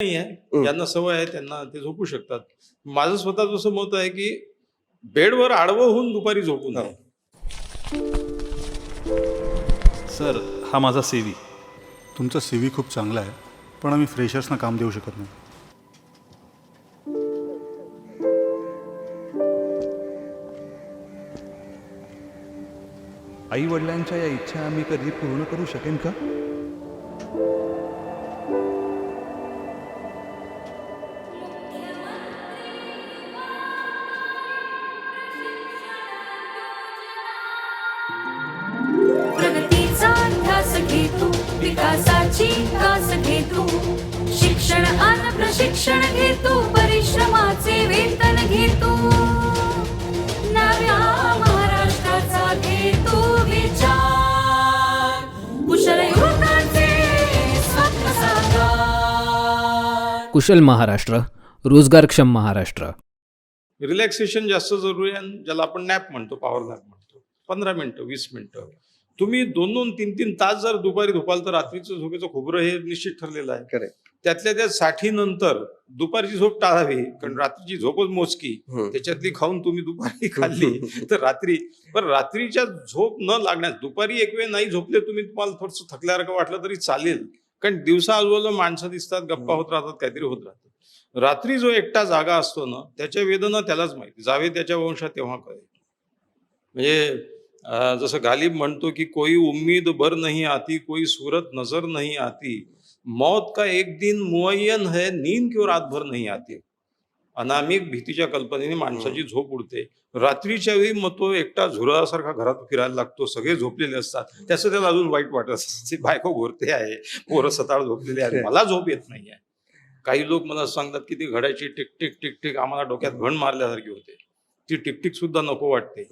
नाही आहे. ज्यांना सवय आहे त्यांना ते झोपू शकतात. माझं स्वतःच असं मत आहे की बेडवर आडवं होऊन दुपारी झोपू नये सर हा माझा सेवी तुमचा सी व्ही खूप चांगला आहे पण आम्ही फ्रेशर्सना काम देऊ शकत नाही. आई वडिलांच्या या इच्छा आम्ही कधी पूर्ण करू शकेन का? विकासाची कास घे तू शिक्षण आणि प्रशिक्षण घे तू परिश्रमाचे वेतन घे तू नव्या महाराष्ट्राचा घे तू विचार. कुशल युवकांचे स्वप्न साकार. कुशल महाराष्ट्र रोजगारक्षम महाराष्ट्र. रिलॅक्सेशन जास्त जरुरी आहे ज्याला आपण नॅप म्हणतो पॉवर नॅप म्हणतो. पंधरा मिनिटं वीस मिनिटं. तुम्ही दोन दोन तीन तीन तास जर दुपारी झोपाल तर रात्रीचं झोपेचं खोबरं हे निश्चित ठरलेलं आहे. त्यातल्या त्या साठी नंतर दुपारची झोप टाळावी कारण रात्रीची झोपच मोजकी. त्याच्यातली खाऊन तुम्ही दुपारी खाल्ली तर रात्री. पण रात्रीच्या झोप न लागण्यास दुपारी एक वेळ नाही झोपले तुम्ही तुम्हाला थोडस थकल्यासारखं वाटलं तरी चालेल. कारण दिवसा आजूबाजूला माणसं दिसतात गप्पा होत राहतात काहीतरी होत राहतात रात्री जो एकटा जागा असतो ना त्याच्या वेदना त्यालाच माहिती. जावे त्याच्या वंशात तेव्हा कळेल. म्हणजे जसं गालिब म्हणतो की कोई उम्मीद बर नहीं आती कोई सूरत नजर नहीं आती। मौत का एक दिन मुअय्यन है नींद क्यों रात भर नहीं आती। अनामिक भीतीच्या कल्पनेने माणसाची झोप उडते। रात्रीच्या वेळी मग तो एकटा झुरळासारखा घरात फिरायला लागतो सगळे झोपलेले असतात। त्याचं त्याला अजून वाईट वाटत असतं. बायको घोरते आहे पोरं सताळ झोपलेले आहेत मला झोप येत नाही आहे काही लोक मला सांगतात की ती घड्याची टिक टिक टिक टिक आम्हाला डोक्यात घण मारल्यासारखी होते. ती टिकटिक सुद्धा नको वाटते.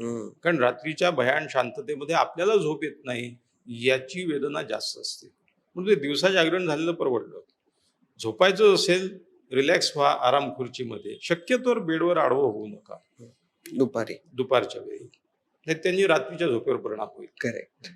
कारण रात्रीच्या भयान शांततेमध्ये आपल्याला झोप येत नाही याची वेदना जास्त असते. म्हणून ते दिवसा जागरण झालेलं परवडलं. झोपायचं असेल रिलॅक्स व्हा आराम खुर्चीमध्ये. शक्यतोवर बेडवर आडवं होऊ नका. दुपारी. दुपारच्या वेळी. नाही त्यांनी रात्रीच्या झोपेवर परिणाम होईल. करेक्ट